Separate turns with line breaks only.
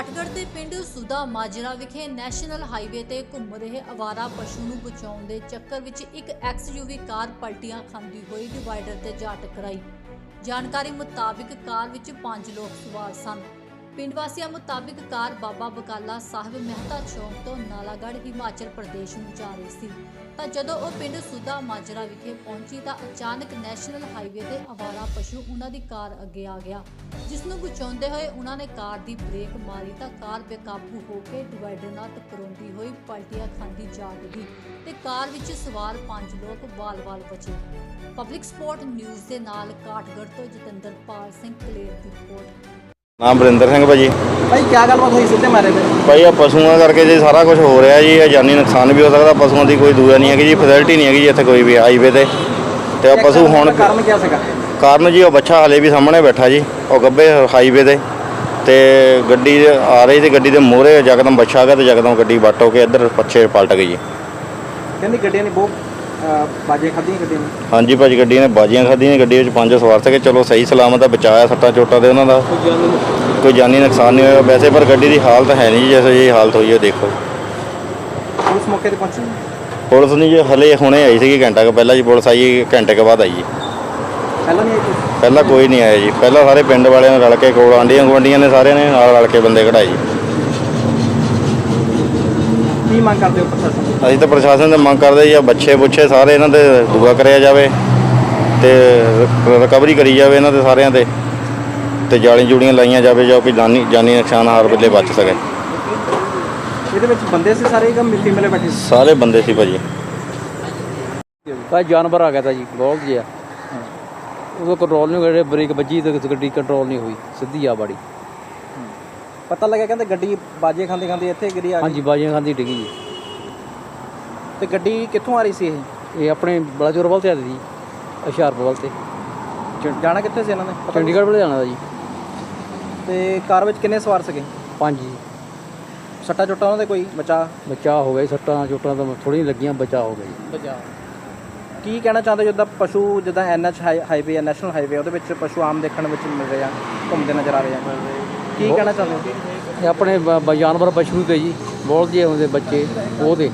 ਕਾਠਗੜ੍ਹ ਦੇ ਪਿੰਡ ਸੁਦਾ ਮਾਜਰਾ ਵਿਖੇ ਨੈਸ਼ਨਲ ਹਾਈਵੇ ਤੇ ਘੁੰਮ ਰਹੇ ਅਵਾਰਾ ਪਸ਼ੂ ਨੂੰ ਬਚਾਉਣ ਦੇ ਚੱਕਰ ਵਿੱਚ ਇੱਕ ਐਕਸਯੂਵੀ ਕਾਰ ਪਲਟੀਆਂ ਖਾਂਦੀ ਹੋਈ ਡਿਵਾਈਡਰ ਤੇ ਜਾ ਟਕਰਾਈ। ਜਾਣਕਾਰੀ ਮੁਤਾਬਿਕ ਕਾਰ ਵਿੱਚ 5 ਲੋਕ ਸਵਾਰ ਸਨ। ਪਿੰਡ ਵਾਸੀਆਂ ਮੁਤਾਬਿਕ ਕਾਰ ਬਾਬਾ ਬਕਾਲਾ ਸਾਹਿਬ ਮਹਿਤਾ ਚੌਂਕ ਤੋਂ ਨਾਲਾਗੜ੍ਹ, ਹਿਮਾਚਲ ਪ੍ਰਦੇਸ਼ ਨੂੰ ਜਾ ਰਹੀ ਸੀ। ਤਾਂ ਜਦੋਂ ਉਹ ਪਿੰਡ ਸੁਦਾ ਮਾਜਰਾ ਵਿਖੇ ਪਹੁੰਚੀ ਤਾਂ ਅਚਾਨਕ ਨੈਸ਼ਨਲ ਹਾਈਵੇ ਤੇ ਅਵਾਰਾ ਪਸ਼ੂ ਉਹਨਾਂ ਦੀ ਕਾਰ ਅੱਗੇ ਆ ਗਿਆ। ਜਿਸ ਨੂੰ ਬਚਾਉਂਦੇ ਹੋਏ ਉਹਨਾਂ ਨੇ ਕਾਰ ਦੀ ਬ੍ਰੇਕ ਮਾਰੀ ਤਾਂ ਕਾਰ ਬੇਕਾਬੂ ਹੋ ਕੇ ਡਿਵਾਈਡਰ ਨਾਲ ਟਕਰਾਉਂਦੀ ਹੋਈ ਪਲਟੀਆਂ ਖਾਂਦੀ ਜਾ ਡਿੱਗੀ ਤੇ ਕਾਰ ਵਿੱਚ ਸਵਾਰ ਪੰਜ ਲੋਕ ਵਾਲ-ਵਾਲ ਬਚੇ। ਪਬਲਿਕ ਸਪੋਰਟ ਨਿਊਜ਼ ਦੇ ਨਾਲ ਕਾਠਗੜ੍ਹ ਤੋਂ ਜਤਿੰਦਰ ਪਾਲ ਸਿੰਘ ਕਲੇਰ ਦੀ ਰਿਪੋਰਟ।
ਨਾਮ ਬਰਿੰਦਰ ਸਿੰਘ ਭਾਜੀ।
ਭਾਈ ਕੀ ਗੱਲਬਾਤ ਹੋਈ? ਸਿੱਧੇ ਮਾਰੇ ਤੇ।
ਭਾਈ ਆ ਪਸ਼ੂਆਂ ਕਰਕੇ ਜੀ ਸਾਰਾ ਕੁਝ ਹੋ ਰਿਹਾ ਜੀ ਇਹ ਜਾਨੀ ਨੁਕਸਾਨ ਵੀ ਹੋ ਸਕਦਾ ਪਸ਼ੂਆਂ ਦੀ ਕੋਈ ਦੂਆ ਨਹੀਂ ਹੈਗੀ ਜੀ ਫੈਸਿਲਿਟੀ ਨਹੀਂ ਹੈਗੀ ਜੀ ਇੱਥੇ ਕੋਈ ਵੀ ਹਾਈਵੇ ਤੇ। ਤੇ ਆ ਪਸ਼ੂ ਹੁਣ
ਕਾਰਨ ਕੀ ਸੀਗਾ?
ਕਾਰਨ ਜੀ ਉਹ ਬੱਚਾ ਹਲੇ ਵੀ ਸਾਹਮਣੇ ਬੈਠਾ ਜੀ ਉਹ ਗੱਬੇ ਹਾਈਵੇ ਤੇ। ਤੇ ਗੱਡੀ ਆ ਰਹੀ ਤੇ ਗੱਡੀ ਦੇ ਮੋਹਰੇ ਯਕਦਮ ਬੱਚਾ ਆ ਗਿਆ ਤੇ ਯਕਦਮ ਗੱਡੀ ਵੱਟ ਹੋ ਕੇ ਇੱਧਰ ਪੱਛੇ ਪਲਟ ਗਈ ਜੀ।
ਕਹਿੰਦੀ ਗੱਡੀਆਂ ਨੇ ਬਹੁਤ ਅਹ, ਬਾਜੇ ਖਾਧੀਆਂ ਗੱਡੀਆਂ ਨੇ?
ਹਾਂਜੀ ਭਾਜੀ ਗੱਡੀ ਨੇ ਬਾਜੀਆਂ ਖਾਧੀਆਂ ਗੱਡੀ ਵਿੱਚ ਪੰਜ ਸਵਾਰ ਸੀਗੇ। ਚਲੋ ਸਹੀ ਸਲਾਮਤ ਆ ਬਚਾਇਆ ਸੱਟਾਂ ਚੋਟਾਂ ਦੇ ਉਹਨਾਂ ਦਾ। ਕੋਈ ਜਾਨੀ ਨੁਕਸਾਨ ਨਹੀਂ ਹੋਇਆ। ਵੈਸੇ ਪਰ ਗੱਡੀ ਦੀ ਹਾਲਤ ਹੈ ਨਹੀਂ ਜੀ ਜੈਸੇ ਇਹ ਹਾਲਤ ਹੋਈ ਹੈ ਦੇਖੋ।
ਪੁਲਿਸ ਮੌਕੇ ਤੇ ਪਹੁੰਚੀ?
ਪੁਲਿਸ ਨਹੀਂ ਜੀ ਹਲੇ ਹੁਣੇ ਆਈ ਸੀਗੀ ਘੰਟਾ ਕੁ ਪਹਿਲਾਂ ਜੀ ਪੁਲਿਸ ਆਈ ਘੰਟੇ ਕੁ ਬਾਅਦ ਆਈ ਜੀ।
ਪਹਿਲਾਂ ਨਹੀਂ ਆਈ?
ਪਹਿਲਾਂ ਕੋਈ ਨਹੀਂ ਆਇਆ ਜੀ। ਪਹਿਲਾਂ ਸਾਰੇ ਪਿੰਡ ਵਾਲਿਆਂ ਨੇ ਰਲ ਕੇ ਕੋਲ ਆਂਡੀਆਂ ਗੁਆਂਢੀਆਂ ਨੇ ਸਾਰਿਆਂ ਨੇ ਨਾਲ ਰਲ ਕੇ ਬੰਦੇ ਕਢਾਏ ਜੀ।
ਕੀ ਮੰਗ ਕਰਦੇ ਹੋ ਪ੍ਰਸ਼ਾਸਨ ਤੋਂ?
ਅਸੀਂ ਤਾਂ ਪ੍ਰਸ਼ਾਸਨ ਤੋਂ ਮੰਗ ਕਰਦੇ ਜੀ ਆ ਬੱਚੇ ਬੁੱਛੇ ਸਾਰੇ ਇਹਨਾਂ ਦੇ ਦੁਆ ਕਰਿਆ ਜਾਵੇ ਤੇ ਰਿਕਵਰੀ ਕਰੀ ਜਾਵੇ ਇਹਨਾਂ ਦੇ ਸਾਰਿਆਂ ਤੇ ਤੇ ਜਾਲੀ ਜੂੜੀਆਂ ਲਾਈਆਂ ਜਾਵੇ ਜੋ ਕਿ ਜਾਨੀ ਜਾਨੀ ਨੁਕਸਾਨ ਹਰ ਵੇਲੇ ਬਚ ਸਕੇ।
ਇਹਦੇ ਵਿੱਚ ਬੰਦੇ ਸੀ ਸਾਰੇ ਕਿ ਫੀਮੇਲ ਬੈਠੇ ਸੀ?
ਸਾਰੇ ਬੰਦੇ ਸੀ ਭਾਜੀ।
ਤਾਂ ਜਾਨਵਰ ਆ ਗਿਆ ਤਾਂ ਜੀ ਬਹੁਤ ਜਿਆ। ਉਦੋਂ ਕੰਟਰੋਲ ਨਹੀਂ ਕਰੇ ਬ੍ਰੇਕ ਵੱਜੀ ਤੇ ਗੱਡੀ ਕੰਟਰੋਲ ਨਹੀਂ ਹੋਈ ਸਿੱਧੀ ਆ ਬਾੜੀ।
ਪਤਾ ਲੱਗਿਆ ਕਹਿੰਦੇ ਗੱਡੀ ਬਾਜੇ ਖਾਂਦੇ ਖਾਂਦੇ ਇੱਥੇ ਗਿਰੀ ਆ ਗਈ।
ਹਾਂਜੀ ਬਾਜੀਆਂ ਖਾਂਦੀ ਡਿੱਗੀ ਜੀ।
ਤੇ ਗੱਡੀ ਕਿੱਥੋਂ ਆ ਰਹੀ ਸੀ ਇਹ?
ਇਹ ਆਪਣੇ ਬਲਾਚੌਰ ਵੱਲ ਤੇ ਆ ਜੀ ਹੁਸ਼ਿਆਰਪੁਰ ਵੱਲ ਤੇ।
ਚ- ਜਾਣਾ ਕਿੱਥੇ ਸੀ ਇਹਨਾਂ ਨੇ? ਪਤਾ
ਚੰਡੀਗੜ੍ਹ ਵੱਲ ਜਾਣਾ ਦਾ ਜੀ।
ਤੇ ਕਾਰ ਵਿੱਚ ਕਿੰਨੇ ਸਵਾਰ ਸੀਗੇ?
ਪੰਜ ਜੀ।
ਸੱਟਾ ਚੋਟਾ ਉਹਨਾਂ ਦੇ ਕੋਈ ਬਚਾ?
ਬਚਾਅ ਹੋ ਗਿਆ ਜੀ, ਸੱਟਾਂ ਚੋਟਾਂ ਤਾਂ ਥੋੜ੍ਹੀਆਂ ਲੱਗੀਆਂ ਬਚਾਅ ਹੋ ਗਿਆ ਜੀ।
ਬਚਾ। ਕੀ ਕਹਿਣਾ ਚਾਹੁੰਦੇ ਜਿੱਦਾਂ ਪਸ਼ੂ ਜਿੱਦਾਂ ਐਨਐਚ ਹਾਈਵੇ ਹੈ ਨੈਸ਼ਨਲ ਹਾਈਵੇ ਉਹਦੇ ਵਿੱਚ ਪਸ਼ੂ ਆਮ ਦੇਖਣ ਵਿੱਚ ਮਿਲ ਰਹੇ ਆ ਘੁੰਮਦੇ ਨਜ਼ਰ ਆ ਰਹੇ ਆ। ਕੀ ਕਹਿਣਾ ਚਾਹੁੰਦੇ ਹੋ?
ਆਪਣੇ ਬ- ਬ- ਜਾਨਵਰ ਪਸ਼ੂ ਤੇ ਜੀ ਬੋਲ ਜੇ ਹੁੰਦੇ ਬੱਚੇ, ਉਹਦੇ।